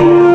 কি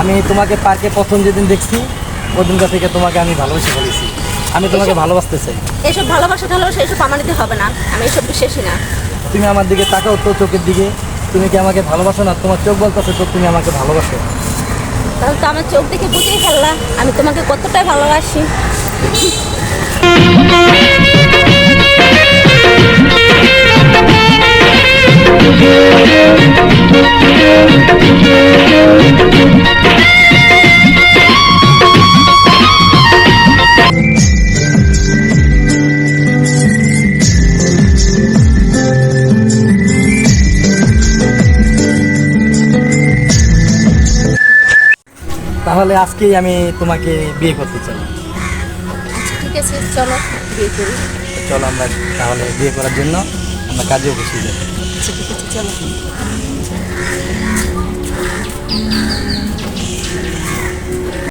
আমি তোমাকে পার্কে প্রথম যেদিন দেখছি ওদিনটা থেকে তোমাকে আমি ভালোবেসে ফেলেছি। আমি তোমাকে ভালোবাসতে চাই। এইসব ভালোবাসা ভালোবাসা এইসব আমার দিতে হবে না। আমি এইসব বিশ্বাসী না। তুমি আমার দিকে তাকাও তো চোখের দিকে। তুমি কি আমাকে ভালোবাসো না? তোমার চোখ বলতেছে তো তুমি আমাকে ভালোবাসো। তাহলে তো আমার চোখ দেখে বুঝেই ফেললাম আমি তোমাকে কতটাই ভালোবাসি। তাহলে আজকেই আমি তোমাকে বিয়ে করতে চাই। আচ্ছা ঠিক আছে চলো বিয়ে করি। চলো আমরা তাহলে বিয়ে করার জন্য আমরা কাজেও বসে যাই ঠিক আছে চলো।